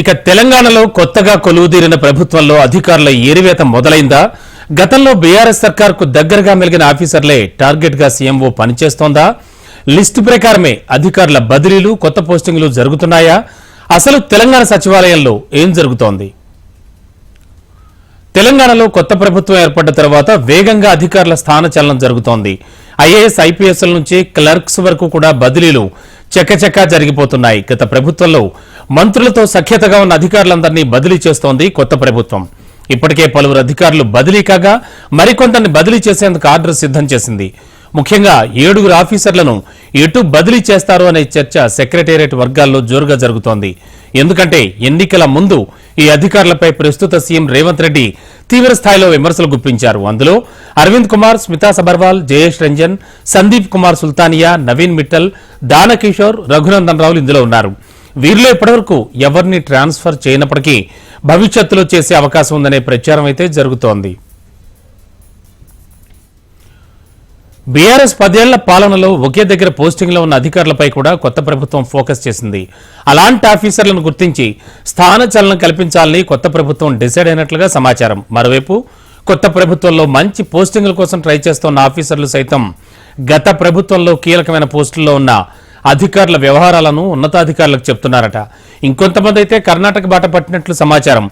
ఇక తెలంగాణలో కొత్తగా కొలువుదీరిన ప్రభుత్వంలో అధికారుల ఏరివేత మొదలైందా? గతంలో బీఆర్ఎస్ సర్కార్కు దగ్గరగా మెలిగిన ఆఫీసర్లే టార్గెట్గా సీఎంఓ పనిచేస్తోందా? లిస్టు ప్రకారమే అధికారుల బదిలీలు కొత్త పోస్టింగ్లు జరుగుతున్నాయా? అసలు తెలంగాణ సచివాలయంలో ఏం జరుగుతోంది? తెలంగాణలో కొత్త ప్రభుత్వం ఏర్పడ్డ తర్వాత వేగంగా అధికారుల స్థానచలనం జరుగుతోంది. ఐఏఎస్ ఐపీఎస్ల నుంచి క్లర్క్స్ వరకు కూడా బదిలీలు చెక్కచెక్కా జరిగిపోతున్నాయి. గత ప్రభుత్వంలో మంత్రులతో సఖ్యతగా ఉన్న అధికారులందరినీ బదిలీ చేస్తోంది కొత్త ప్రభుత్వం. ఇప్పటికే పలువురు అధికారులు బదిలీ కాగా మరికొందరిని బదిలీ చేసేందుకు ఆర్డర్ సిద్ధం చేసింది. ముఖ్యంగా ఏడుగురు ఆఫీసర్లను ఎటు బదిలీ చేస్తారు అనే చర్చ సెక్రటేరియట్ వర్గాల్లో జోరుగా జరుగుతోంది. ఎందుకంటే ఎన్నికల ముందు ఈ అధికారులపై ప్రస్తుత సీఎం రేవంత్ రెడ్డి తీవ్ర స్థాయిలో విమర్శలు గుప్పించారు. అందులో అరవింద్ కుమార్ స్మితా సబర్వాల్ జయేష్ రంజన్ సందీప్ కుమార్ సుల్తానియా నవీన్ మిట్టల్ దానకిషోర్ రఘునందన్ రావులు ఇందులో ఉన్నారు. వీరిలో ఇప్పటివరకు ఎవరిని ట్రాన్స్ఫర్ చేయనప్పటికీ భవిష్యత్తులో చేసే అవకాశం ఉందనే ప్రచారం అయితే జరుగుతోంది. బీఆర్ఎస్ పదేళ్ళ పాలనలో ఒకే దగ్గర పోస్టింగ్లో ఉన్న అధికారులపై కూడా కొత్త ప్రభుత్వం ఫోకస్ చేసింది. అలాంటి ఆఫీసర్లను గుర్తించి స్థానచలనం కల్పించాలని కొత్త ప్రభుత్వం డిసైడ్ అయినట్లుగా సమాచారం. మరోవైపు కొత్త ప్రభుత్వంలో మంచి పోస్టింగుల కోసం ట్రై చేస్తున్న ఆఫీసర్లు సైతం గత ప్రభుత్వంలో కీలకమైన పోస్టుల్లో ఉన్న అధికారుల వ్యవహారాలను ఉన్నతాధికారులకు చెప్తున్నారట. ఇంకొంతమంది అయితే కర్ణాటక బాట పట్టినట్లు సమాచారం.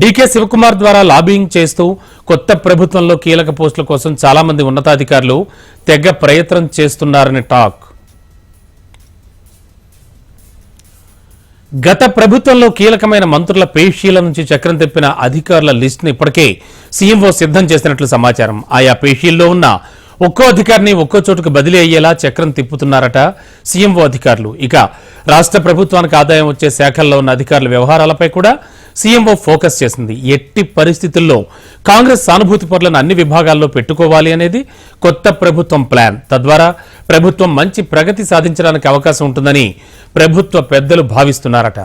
డీకే శివకుమార్ ద్వారా లాబింగ్ చేస్తూ కొత్త ప్రభుత్వంలో కీలక పోస్టుల కోసం చాలామంది ఉన్నతాధికారులు తెగ ప్రయత్నం చేస్తున్నారని టాక్. గత ప్రభుత్వంలో కీలకమైన మంత్రుల పేషీల నుంచి చక్రం తెప్పిన అధికారుల లిస్టును ఇప్పటికే సీఎంఓ సిద్ధం చేసినట్లు సమాచారం. ఆయా పేషీల్లో ఉన్న ఒక్కో అధికారిని ఒక్కో చోటుకు బదిలీ అయ్యేలా చక్రం తిప్పుతున్నారట సీఎంఓ అధికారులు. ఇక రాష్ట్ర ప్రభుత్వానికి ఆదాయం వచ్చే శాఖల్లో ఉన్న అధికారుల వ్యవహారాలపై కూడా సీఎంఓ ఫోకస్ చేసింది. ఎట్టి పరిస్థితుల్లో కాంగ్రెస్ సానుభూతి పరులను అన్ని విభాగాల్లో పెట్టుకోవాలి అనేది కొత్త ప్రభుత్వం ప్లాన్. తద్వారా ప్రభుత్వం మంచి ప్రగతి సాధించడానికి అవకాశం ఉంటుందని ప్రభుత్వ పెద్దలు భావిస్తున్నారట.